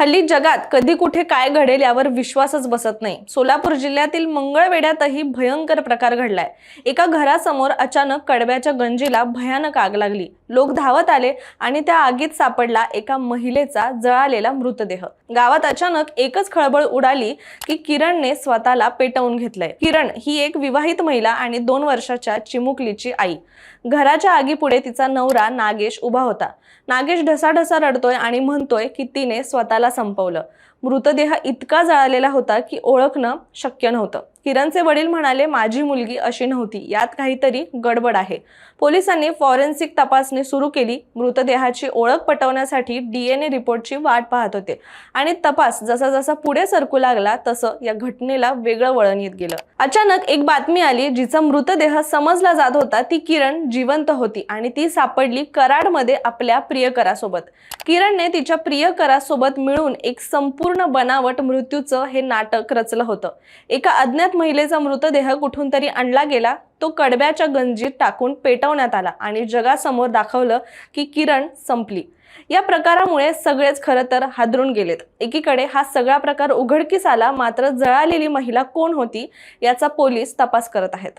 हल्ली जगात कधी कुठे काय घडेल यावर विश्वासच बसत नाही. सोलापूर जिल्ह्यातील मंगळवेड्यातही भयंकर प्रकार घडलाय. एका घरासमोर अचानक कडब्याच्या गंजीला भयानक आग लागली. लोक धावत आले आणि त्या आगीत सापडला एका महिलेचा जळालेला मृतदेह. गावात अचानक एकच खळबळ उडाली की किरणने स्वतःला पेटवून घेतलंय. किरण ही एक विवाहित महिला आणि दोन वर्षाच्या चिमुकलीची आई. घराच्या आगीपुढे तिचा नवरा नागेश उभा होता. नागेश ढसाढसा रडतोय आणि म्हणतोय की तिने स्वतःला संपवलं. मृतदेह इतका जळालेला होता की ओळखणं शक्य नव्हतं. किरणचे वडील म्हणाले माझी मुलगी अशी नव्हती. यात काहीतरी गडबड आहे. पोलिसांनी फॉरेन्सिक तपासणी सुरू केली. मृतदेहाची ओळख पटवण्यासाठी डीएनए रिपोर्टची वाट पाहत होते. आणि तपास जसा जसा पुढे सरकू लागला तसं या घटनेला वेगळं वळण येत गेलं. अचानक एक बातमी आली जिचा मृतदेह समजला जात होता ती किरण जिवंत होती आणि ती सापडली कराडमध्ये आपल्या प्रियकरासोबत. किरणने तिच्या प्रियकरासोबत मिळून एक संपूर्ण बनावट मृत्यूचं हे नाटक रचलं होतं. एका अज्ञात महिलेचा मृतदेह कुठून तरी आणला गेला तो कडब्याच्या गंजीत टाकून पेटवण्यात आला आणि जगासमोर दाखवलं की किरण संपली. या प्रकारामुळे सगळेच खरं तर हादरून गेलेत. एकीकडे हा सगळा प्रकार उघडकीस आला मात्र जळालेली महिला कोण होती याचा पोलीस तपास करत आहेत.